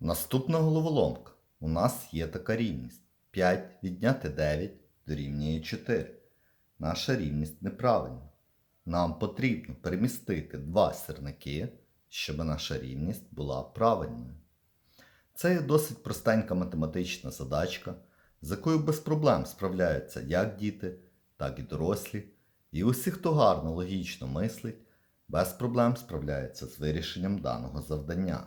Наступна головоломка. У нас є така рівність. 5 відняти 9 дорівнює 4. Наша рівність неправильна. Нам потрібно перемістити два сірники, щоб наша рівність була правильною. Це є досить простенька математична задачка, з якою без проблем справляються як діти, так і дорослі. І усі, хто гарно логічно мислить, без проблем справляються з вирішенням даного завдання.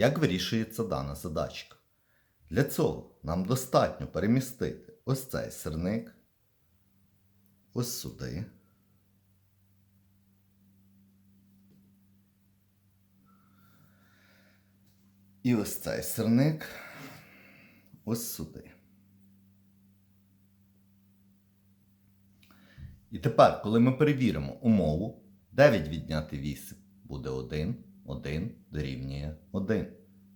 Як вирішується дана задачка? Для цього нам достатньо перемістити ось цей сирник, ось сюди. І ось цей сирник ось сюди. І тепер, коли ми перевіримо умову, 9 відняти 8 буде 1, 1 дорівнює 1.